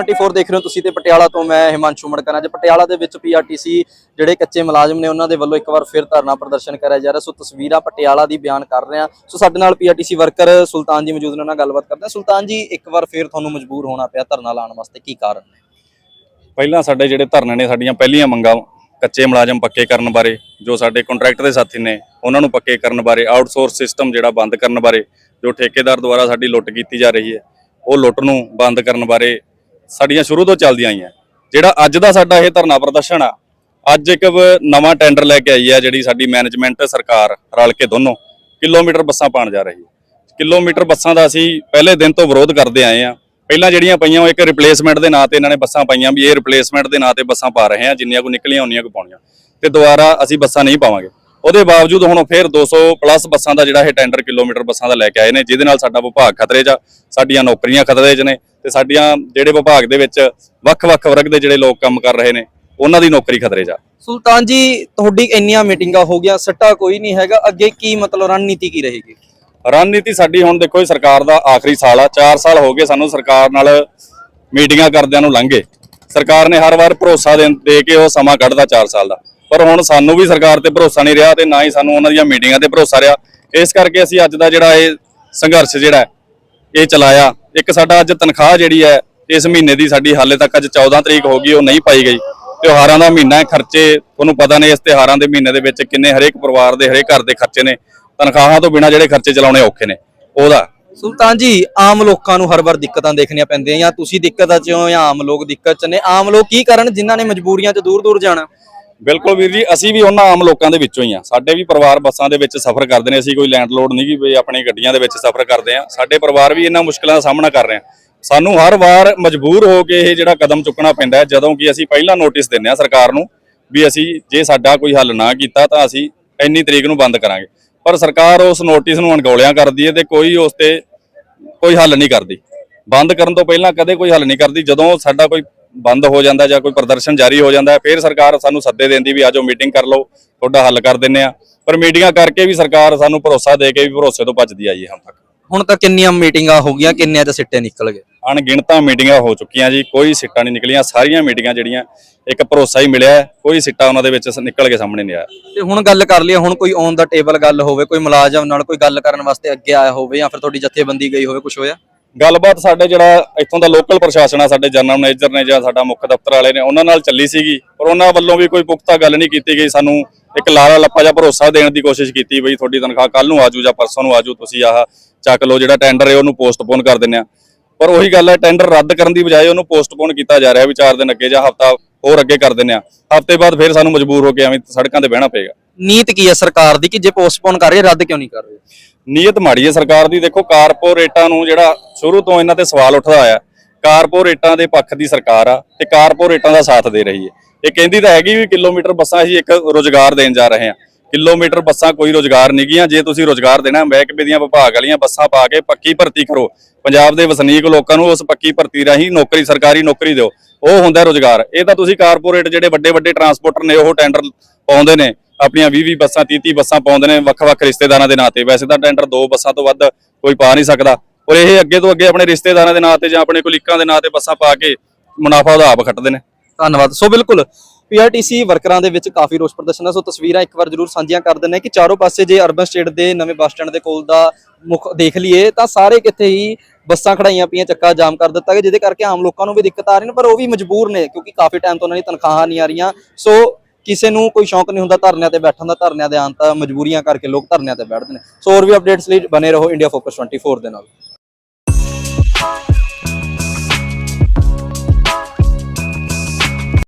India focus 24 ਦੇਖ ਰਹੇ ਹੋ ਤੁਸੀਂ ਤੇ ਪਟਿਆਲਾ ਤੋਂ ਮੈਂ ਹਿਮਾਂਸ਼ੂ ਮੜਕਰ ਅੱਜ ਪਟਿਆਲਾ ਦੇ ਵਿੱਚ ਪੀਆਰਟੀਸੀ ਜਿਹੜੇ ਕੱਚੇ ਮੁਲਾਜ਼ਮ ਨੇ ਉਹਨਾਂ ਦੇ ਵੱਲੋਂ ਇੱਕ ਵਾਰ ਫਿਰ ਧਰਨਾ ਪ੍ਰਦਰਸ਼ਨ ਕਰਿਆ ਜਾ ਰਿਹਾ। ਸੋ ਤਸਵੀਰਾਂ ਪਟਿਆਲਾ ਦੀ ਬਿਆਨ ਕਰ ਰਹੇ ਹਾਂ। ਸੋ ਸਾਡੇ ਨਾਲ ਪੀਆਰਟੀਸੀ ਵਰਕਰ ਸੁਲਤਾਨ ਜੀ ਮੌਜੂਦ ਨੇ, ਉਹਨਾਂ ਨਾਲ ਗੱਲਬਾਤ ਕਰਦੇ ਹਾਂ। ਸੁਲਤਾਨ ਜੀ, ਇੱਕ ਵਾਰ ਫਿਰ ਤੁਹਾਨੂੰ ਮਜਬੂਰ ਹੋਣਾ ਪਿਆ ਧਰਨਾ ਲਾਉਣ ਵਾਸਤੇ। ਕੀ ਕਾਰਨ ਨੇ? ਪਹਿਲਾਂ ਸਾਡੇ ਜਿਹੜੇ ਧਰਨੇ ਨੇ, ਸਾਡੀਆਂ ਪਹਿਲੀਆਂ ਮੰਗਾਂ ਕੱਚੇ ਮੁਲਾਜ਼ਮ ਪੱਕੇ ਕਰਨ ਬਾਰੇ, ਜੋ ਸਾਡੇ ਕੰਟਰੈਕਟ ਦੇ ਸਾਥੀ ਨੇ, ਉਹਨਾਂ ਨੂੰ ਪੱਕੇ ਕਰਨ ਬਾਰੇ ਆਊਟਸੋਰਸ ਸਿਸਟਮ ਜਿਹੜਾ ਬੰਦ ਕਰਨ ਬਾਰੇ, ਜੋ ਠੇਕੇਦਾਰ ਦੁਆਰਾ ਸਾਡੀ ਲੁੱਟ ਕੀਤੀ ਜਾ ਰਹੀ ਹੈ, ਉਹ ਲੁੱਟ ਨੂੰ ਬੰਦ ਕਰਨ ਬਾਰੇ ਸਾਡੀਆਂ ਸ਼ੁਰੂ ਤੋਂ ਚੱਲਦੀਆਂ ਆਈਆਂ। ਜਿਹੜਾ ਅੱਜ ਦਾ ਸਾਡਾ ਇਹ ਧਰਨਾ ਪ੍ਰਦਰਸ਼ਨ ਆ, ਅੱਜ ਇੱਕ ਨਵਾਂ ਟੈਂਡਰ ਲੈ ਕੇ ਆਈ ਹੈ ਜਿਹੜੀ ਸਾਡੀ ਮੈਨੇਜਮੈਂਟ ਸਰਕਾਰ ਰਲ ਕੇ ਦੋਨੋਂ ਕਿਲੋਮੀਟਰ ਬੱਸਾਂ ਪਾਣ ਜਾ ਰਹੀ ਹੈ। ਕਿਲੋਮੀਟਰ ਬੱਸਾਂ ਦਾ ਅਸੀਂ ਪਹਿਲੇ ਦਿਨ ਤੋਂ ਵਿਰੋਧ ਕਰਦੇ ਆਏ ਆ ਪਹਿਲਾਂ ਜਿਹੜੀਆਂ ਪਈਆਂ ਉਹ ਇੱਕ ਰਿਪਲੇਸਮੈਂਟ ਦੇ ਨਾਂ ਤੇ ਇਹਨਾਂ ਨੇ ਬੱਸਾਂ ਪਾਈਆਂ ਵੀ ਇਹ ਰਿਪਲੇਸਮੈਂਟ ਦੇ ਨਾਂ ਤੇ ਬੱਸਾਂ ਪਾ ਰਹੇ ਆ ਜਿੰਨੀਆਂ ਕੋ ਨਿਕਲੀਆਂ ਉਨੀਆਂ ਕੋ ਪਾਉਣੀਆਂ। ਤੇ ਦੁਬਾਰਾ ਅਸੀਂ ਬੱਸਾਂ ਨਹੀਂ ਪਾਵਾਂਗੇ। ਉਹਦੇ ਬਾਵਜੂਦ ਹੁਣ ਫੇਰ 200 ਪਲੱਸ ਬੱਸਾਂ ਦਾ ਜਿਹੜਾ ਇਹ ਟੈਂਡਰ ਕਿਲੋਮੀਟਰ ਬੱਸਾਂ ਦਾ ਲੈ ਕੇ ਆਏ ਨੇ, ਜਿਹਦੇ ਨਾਲ ਸਾਡਾ ਵਿਭਾਗ ਖਤਰੇ 'ਚ ਆ, ਸਾਡੀਆਂ ਨੌਕਰੀਆਂ ਖਤਰੇ 'ਚ ਨੇ ਤੇ ਸਾਡੀਆਂ ਜਿਹੜੇ ਵਿਭਾਗ ਦੇ ਵਿੱਚ ਵੱਖ-ਵੱਖ ਵਰਗ ਦੇ ਜਿਹੜੇ ਲੋਕ ਕੰਮ ਕਰ ਰਹੇ ਨੇ ਉਹਨਾਂ ਦੀ ਨੌਕਰੀ ਖਤਰੇ 'ਚ ਆ। ਸੁਲਤਾਨ ਜੀ ਤੁਹਾਡੀ ਇੰਨੀਆਂ ਮੀਟਿੰਗਾਂ ਹੋ ਗਈਆਂ ਸੱਟਾ ਕੋਈ ਨਹੀਂ ਹੈਗਾ। ਅੱਗੇ ਕੀ ਮਤਲਬ ਰਣਨੀਤੀ ਕੀ ਰਹੇਗੀ? ਰਣਨੀਤੀ ਸਾਡੀ ਹੁਣ ਦੇਖੋ ਇਹ ਸਰਕਾਰ ਦਾ ਆਖਰੀ ਸਾਲ ਆ। 4 ਸਾਲ ਹੋ ਗਏ ਸਾਨੂੰ ਸਰਕਾਰ ਨਾਲ ਮੀਟਿੰਗਾਂ ਕਰਦਿਆਂ ਨੂੰ ਲੰਘੇ। ਸਰਕਾਰ ਨੇ ਹਰ ਵਾਰ ਭਰੋਸਾ ਦੇ ਕੇ ਉਹ ਸਮਾਂ ਕੱਢਦਾ 4 ਸਾਲ ਦਾ। ਪਰ ਹੁਣ ਸਾਨੂੰ ਵੀ ਸਰਕਾਰ ਤੇ ਭਰੋਸਾ ਨਹੀਂ ਰਿਹਾ ਤੇ ਨਾ ਹੀ ਸਾਨੂੰ ਉਹਨਾਂ ਦੀਆਂ ਮੀਟਿੰਗਾਂ ਤੇ ਭਰੋਸਾ ਰਿਹਾ। ਇਸ ਕਰਕੇ ਅਸੀਂ ਅੱਜ ਦਾ ਜਿਹੜਾ ਇਹ ਸੰਘਰਸ਼ ਜਿਹੜਾ ਇਹ ਚਲਾਇਆ। ਇੱਕ ਸਾਡਾ ਅੱਜ ਤਨਖਾਹ ਜਿਹੜੀ ਹੈ, ਇਸ ਮਹੀਨੇ ਦੀ ਸਾਡੀ ਹਾਲੇ ਤੱਕ ਅੱਜ 14 ਤਰੀਕ ਹੋ ਗਈ, ਉਹ ਨਹੀਂ ਪਾਈ ਗਈ। ਤਿਉਹਾਰਾਂ ਦਾ ਮਹੀਨਾ ਹੈ, ਖਰਚੇ ਤੁਹਾਨੂੰ ਪਤਾ ਨੇ, ਇਸ ਤਿਉਹਾਰਾਂ ਦੇ ਮਹੀਨੇ ਦੇ ਵਿੱਚ ਕਿੰਨੇ ਹਰੇਕ ਪਰਿਵਾਰ ਦੇ, ਹਰੇਕ ਘਰ ਦੇ ਖਰਚੇ ਨੇ। ਤਨਖਾਹਾਂ ਤੋਂ ਬਿਨਾ ਜਿਹੜੇ ਖਰਚੇ ਚਲਾਉਣੇ ਔਖੇ ਨੇ, ਉਹਦਾ। ਸੁਲਤਾਨ ਜੀ, ਆਮ ਲੋਕਾਂ ਨੂੰ ਹਰ ਵਾਰ ਦਿੱਕਤਾਂ ਦੇਖਣੀਆਂ ਪੈਂਦੀਆਂ ਜਾਂ ਤੁਸੀਂ ਦਿੱਕਤਾਂ 'ਚ ਹੋ ਜਾਂ ਆਮ ਲੋਕ ਦਿੱਕਤ 'ਚ ਨੇ, ਆਮ ਲੋਕ ਕੀ ਕਰਨ ਜਿਨ੍ਹਾਂ ਨੇ ਮਜਬੂਰੀਆਂ 'ਚ ਦੂਰ ਦੂਰ ਜਾਣਾ? ਬਿਲਕੁਲ ਵੀਰ ਜੀ, ਅਸੀਂ ਵੀ ਉਹਨਾਂ ਆਮ ਲੋਕਾਂ ਦੇ ਵਿੱਚੋਂ ਹੀ ਆ। ਸਾਡੇ ਵੀ ਪਰਿਵਾਰ ਬੱਸਾਂ ਦੇ ਵਿੱਚ ਸਫ਼ਰ ਕਰਦੇ ਨੇ, ਅਸੀਂ ਕੋਈ ਲੈਂਡ ਲੋਡ ਨਹੀਂ ਕਿ ਵੀ ਆਪਣੀ ਗੱਡੀਆਂ ਦੇ ਵਿੱਚ ਸਫ਼ਰ ਕਰਦੇ ਆ। ਸਾਡੇ ਪਰਿਵਾਰ ਵੀ ਇਹਨਾਂ ਮੁਸ਼ਕਲਾਂ ਦਾ ਸਾਹਮਣਾ ਕਰ ਰਹੇ ਆ। ਸਾਨੂੰ ਹਰ ਵਾਰ ਮਜਬੂਰ ਹੋ ਕੇ ਇਹ ਜਿਹੜਾ ਕਦਮ ਚੁੱਕਣਾ ਪੈਂਦਾ ਜਦੋਂ ਕਿ ਅਸੀਂ ਪਹਿਲਾਂ ਨੋਟਿਸ ਦਿੰਨੇ ਆ ਸਰਕਾਰ ਨੂੰ ਵੀ ਅਸੀਂ ਜੇ ਸਾਡਾ ਕੋਈ ਹੱਲ ਨਾ ਕੀਤਾ ਤਾਂ ਅਸੀਂ ਇੰਨੀ ਤਰੀਕ ਨੂੰ ਬੰਦ ਕਰਾਂਗੇ। ਪਰ ਸਰਕਾਰ ਉਸ ਨੋਟਿਸ ਨੂੰ ਅਣਗੌਲਿਆਂ ਕਰਦੀ ਹੈ ਤੇ ਕੋਈ ਉਸ ਤੇ ਕੋਈ ਹੱਲ ਨਹੀਂ ਕਰਦੀ। ਬੰਦ ਕਰਨ ਤੋਂ ਪਹਿਲਾਂ ਕਦੇ ਕੋਈ ਹੱਲ ਨਹੀਂ ਕਰਦੀ। ਜਦੋਂ ਸਾਡਾ ਕੋਈ ਬੰਦ ਹੋ ਜਾਂਦਾ ਜਾਂ ਕੋਈ ਪ੍ਰਦਰਸ਼ਨ ਜਾਰੀ ਹੋ ਜਾਂਦਾ ਫਿਰ ਸਰਕਾਰ ਸਾਨੂੰ ਸੱਦੇ ਦਿੰਦੀ ਵੀ ਆਜੋ ਮੀਟਿੰਗ ਕਰ ਲਓ ਤੁਹਾਡਾ ਹੱਲ ਕਰ ਦਿੰਨੇ ਆ। ਪਰ ਮੀਟਿੰਗਾਂ ਕਰਕੇ ਵੀ ਸਰਕਾਰ ਸਾਨੂੰ ਭਰੋਸਾ ਦੇ ਕੇ ਵੀ ਭਰੋਸੇ ਤੋਂ ਭੱਜਦੀ ਆਈ ਹੈ ਹੁਣ ਤੱਕ। ਹੁਣ ਤਾਂ ਕਿੰਨੀਆਂ ਮੀਟਿੰਗਾਂ ਹੋ ਗਈਆਂ ਕਿੰਨਿਆਂ 'ਚ ਸਿੱਟੇ ਨਿਕਲ ਗਏ? ਅਣਗਿਣਤਾਂ ਮੀਟਿੰਗਾਂ ਹੋ ਚੁੱਕੀਆਂ ਜੀ ਕੋਈ ਸਿੱਟਾ ਨਹੀਂ ਨਿਕਲੀਆਂ। ਸਾਰੀਆਂ ਮੀਟਿੰਗਾਂ ਜਿਹੜੀਆਂ ਇੱਕ ਭਰੋਸਾ ਹੀ ਮਿਲਿਆ ਕੋਈ ਸਿੱਟਾ ਉਹਨਾਂ ਦੇ ਵਿੱਚ ਨਿਕਲ ਕੇ ਸਾਹਮਣੇ ਨਹੀਂ ਆਇਆ। ਤੇ ਹੁਣ ਗੱਲ ਕਰ ਲਈਏ ਹੁਣ ਕੋਈ ਔਨ ਦਾ ਟੇਬਲ ਗੱਲ ਹੋਵੇ ਕੋਈ ਮੁਲਾਜ਼ਮ ਨਾਲ ਕੋਈ ਗੱਲ ਕਰਨ ਵਾਸਤੇ ਅੱਗੇ ਆਇਆ ਹੋਵੇ ਜਾਂ ਫਿਰ ਤੁਹਾਡੀ ਜਥੇਬੰਦੀ ਗਈ ਹੋਵੇ ਕੁਝ ਹੋਇਆ? ਗੱਲਬਾਤ ਸਾਡੇ ਜਿਹੜਾ ਇੱਥੋਂ ਦਾ ਲੋਕਲ ਪ੍ਰਸ਼ਾਸਨ ਆ, ਸਾਡੇ ਜਨਰਲ ਮੈਨੇਜਰ ਨੇ ਜਾਂ ਸਾਡਾ ਮੁੱਖ ਦਫ਼ਤਰ ਵਾਲੇ ਨੇ, ਉਹਨਾਂ ਨਾਲ ਚੱਲੀ ਸੀਗੀ, ਪਰ ਉਹਨਾਂ ਵੱਲੋਂ ਵੀ ਕੋਈ ਪੁਖਤਾ ਗੱਲ ਨਹੀਂ ਕੀਤੀ ਗਈ। ਸਾਨੂੰ ਇੱਕ ਲਾਰਾ ਲੱਪਾ ਜਿਹਾ ਭਰੋਸਾ ਦੇਣ ਦੀ ਕੋਸ਼ਿਸ਼ ਕੀਤੀ ਬਈ ਤੁਹਾਡੀ ਤਨਖਾਹ ਕੱਲ ਨੂੰ ਆਜੂ ਜਾਂ ਪਰਸੋਂ ਨੂੰ ਆਜੂ, ਤੁਸੀਂ ਆਹ ਚੱਕ ਲਓ ਜਿਹੜਾ ਟੈਂਡਰ ਹੈ, ਉਹਨੂੰ ਪੋਸਟਪੋਨ ਕਰ ਦਿੰਦੇ ਆ। ਪਰ ਉਹੀ ਗੱਲ ਹੈ ਟੈਂਡਰ ਰੱਦ ਕਰਨ ਦੀ ਬਜਾਏ ਉਹਨੂੰ ਪੋਸਟਪੋਨ ਕੀਤਾ ਜਾ ਰਿਹਾ ਵੀ 4 ਦਿਨ ਅੱਗੇ ਜਾਂ ਹਫਤਾ ਹੋਰ ਅੱਗੇ ਕਰ ਦਿੰਦੇ ਆ। ਹਫ਼ਤੇ ਬਾਅਦ ਫਿਰ ਸਾਨੂੰ ਮਜਬੂਰ ਹੋ ਕੇ ਐਵੇਂ ਸੜਕਾਂ ਤੇ ਬਹਿਣਾ ਪਏਗਾ। ਨੀਤ ਕੀ ਹੈ ਸਰਕਾਰ ਦੀ ਕਿ ਜੇ ਪੋਸਟਪੋਨ ਕਰ ਰਹੀ ਰੱਦ ਕਿਉਂ ਨਹੀਂ ਕਰ ਰਹੀ? ਨੀਅਤ ਮਾੜੀ ਹੈ ਸਰਕਾਰ ਦੀ। ਦੇਖੋ, ਕਾਰਪੋਰੇਟਾਂ ਨੂੰ ਜਿਹੜਾ ਸ਼ੁਰੂ ਤੋਂ ਇਹਨਾਂ ਤੇ ਸਵਾਲ ਉੱਠਦਾ ਆਇਆ, ਕਾਰਪੋਰੇਟਾਂ ਦੇ ਪੱਖ ਦੀ ਸਰਕਾਰ ਆ ਤੇ ਕਾਰਪੋਰੇਟਾਂ ਦਾ ਸਾਥ ਦੇ ਰਹੀ ਹੈ। ਇਹ ਕਹਿੰਦੀ ਤਾਂ ਹੈਗੀ ਵੀ ਕਿਲੋਮੀਟਰ ਬੱਸਾਂ ਅਸੀਂ ਇੱਕ ਰੋਜ਼ਗਾਰ ਦੇਣ ਜਾ ਰਹੇ ਹਾਂ। ਕਿਲੋਮੀਟਰ ਬੱਸਾਂ ਕੋਈ ਰੋਜ਼ਗਾਰ ਨਹੀਂ ਗੀਆਂ ਜੇ ਤੁਸੀਂ ਰੋਜ਼ਗਾਰ ਦੇਣਾ, ਮਹਿਕਮੇ ਦੀਆਂ ਵਿਭਾਗ ਵਾਲੀਆਂ ਬੱਸਾਂ ਪਾ ਕੇ ਪੱਕੀ ਭਰਤੀ ਕਰੋ। ਪੰਜਾਬ ਦੇ ਵਸਨੀਕ ਲੋਕਾਂ ਨੂੰ ਉਸ ਪੱਕੀ ਭਰਤੀ ਰਾਹੀਂ ਨੌਕਰੀ, ਸਰਕਾਰੀ ਨੌਕਰੀ ਦਿਓ। ਉਹ ਹੁੰਦਾ ਰੋਜ਼ਗਾਰ। ਇਹ ਤਾਂ ਤੁਸੀਂ ਕਾਰਪੋਰੇਟ ਜਿਹੜੇ ਵੱਡੇ ਵੱਡੇ ਟਰਾਂਸਪੋਰਟਰ ਨੇ, ਉਹ ਟੈਂਡਰ ਪਾਉਂਦੇ ਨੇ। ਆਪਣੀਆਂ 20 20 ਬੱਸਾਂ 30 30 ਬੱਸਾਂ ਪਾਉਂਦੇ ਨੇ ਵੱਖ-ਵੱਖ ਰਿਸ਼ਤੇਦਾਰਾਂ ਦੇ ਨਾਂ ਤੇ। ਵੈਸੇ ਤਾਂ ਟੈਂਡਰ ਦੋ ਬੱਸਾਂ ਤੋਂ ਵੱਧ ਕੋਈ ਪਾ ਨਹੀਂ ਸਕਦਾ। ਔਰ ਇਹ ਅੱਗੇ ਤੋਂ ਅੱਗੇ ਆਪਣੇ ਰਿਸ਼ਤੇਦਾਰਾਂ ਦੇ ਨਾਂ ਤੇ ਜਾਂ ਆਪਣੇ ਕੁਲੀਕਾਂ ਦੇ ਨਾਂ ਤੇ ਬੱਸਾਂ ਪਾ ਕੇ ਮੁਨਾਫਾ ਉਹਦਾ ਆਪ ਖੱਟਦੇ ਨੇ। ਧੰਨਵਾਦ। ਸੋ ਬਿਲਕੁਲ, ਪੀਆਰਟੀਸੀ ਵਰਕਰਾਂ ਦੇ ਵਿੱਚ ਕਾਫੀ ਰੋਸ ਪ੍ਰਦਰਸ਼ਨ ਹੈ ਸੋ ਤਸਵੀਰਾਂ ਇੱਕ ਵਾਰ ਜ਼ਰੂਰ ਸਾਂਝੀਆਂ ਕਰ ਦਿੰਦੇ ਕਿ ਚਾਰੋਂ ਪਾਸੇ ਜੇ ਅਰਬਨ ਸਟੇਟ ਦੇ ਨਵੇਂ ਬੱਸ ਸਟੈਂਡ ਦੇ ਕੋਲ ਦਾ ਮੁੱਖ ਦੇਖ ਲਈਏ, ਤਾਂ ਸਾਰੇ ਕਿੱਥੇ ਹੀ ਬੱਸਾਂ ਖੜਾਈਆਂ ਪਈਆਂ, ਚੱਕਾ ਜਾਮ ਕਰ ਦਿੱਤਾ ਗਿਆ, ਜਿਹਦੇ ਕਰਕੇ ਆਮ ਲੋਕਾਂ ਨੂੰ ਵੀ ਦਿੱਕਤ ਆ ਰਹੀ ਨੇ ਪਰ ਉਹ ਵੀ ਮਜਬੂਰ ਨੇ, ਕਿਉਂਕਿ ਕਾਫੀ ਟਾਈਮ ਤੋਂ ਉਹਨਾਂ ਦੀ ਤਨਖਾਹਾਂ ਨਹੀਂ ਆ ਰਹੀਆਂ। ਸੋ ਕਿਸੇ ਨੂੰ ਕੋਈ ਸ਼ੌਂਕ ਨਹੀਂ ਹੁੰਦਾ ਧਰਨਿਆਂ ਤੇ ਬੈਠਣ ਦਾ, ਧਰਨਿਆਂ ਦੇ ਆਂ ਤਾਂ ਮਜਬੂਰੀਆਂ ਕਰਕੇ ਲੋਕ ਧਰਨਿਆਂ ਤੇ ਬੈਠਦੇ ਨੇ। ਸੋ ਹੋਰ ਵੀ ਅਪਡੇਟਸ ਲਈ ਬਨੇ ਰਹੋ ਇੰਡੀਆ ਫੋਕਸ 24 ਦੇ ਨਾਲ।